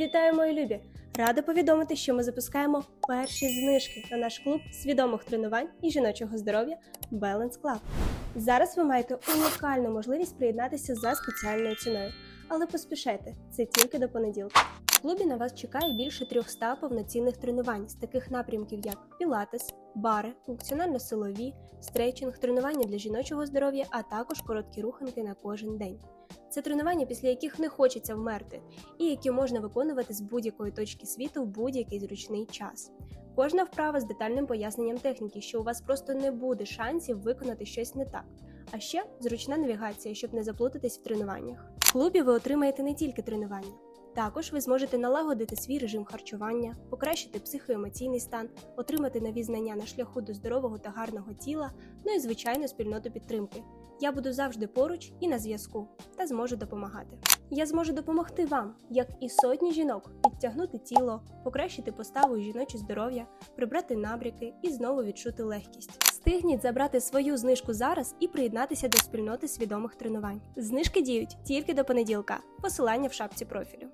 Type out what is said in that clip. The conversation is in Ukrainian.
Вітаю, мої любі! Рада повідомити, що ми запускаємо перші знижки на наш клуб свідомих тренувань і жіночого здоров'я Balance Club. Зараз ви маєте унікальну можливість приєднатися за спеціальною ціною, але поспішайте, це тільки до понеділка. В клубі на вас чекає більше 300 повноцінних тренувань з таких напрямків, як пілатес, бари, функціонально-силові, стрейчинг, тренування для жіночого здоров'я, а також короткі руханки на кожен день. Це тренування, після яких не хочеться вмерти, і які можна виконувати з будь-якої точки світу в будь-який зручний час. Кожна вправа з детальним поясненням техніки, що у вас просто не буде шансів виконати щось не так. А ще зручна навігація, щоб не заплутатись в тренуваннях. В клубі ви отримаєте не тільки тренування. Також ви зможете налагодити свій режим харчування, покращити психоемоційний стан, отримати нові знання на шляху до здорового та гарного тіла, ну і звичайно спільноту підтримки. Я буду завжди поруч і на зв'язку та зможу допомагати. Я зможу допомогти вам, як і сотні жінок, підтягнути тіло, покращити поставу і жіноче здоров'я, прибрати набряки і знову відчути легкість. Встигніть забрати свою знижку зараз і приєднатися до спільноти свідомих тренувань. Знижки діють тільки до понеділка. Посилання в шапці профілю.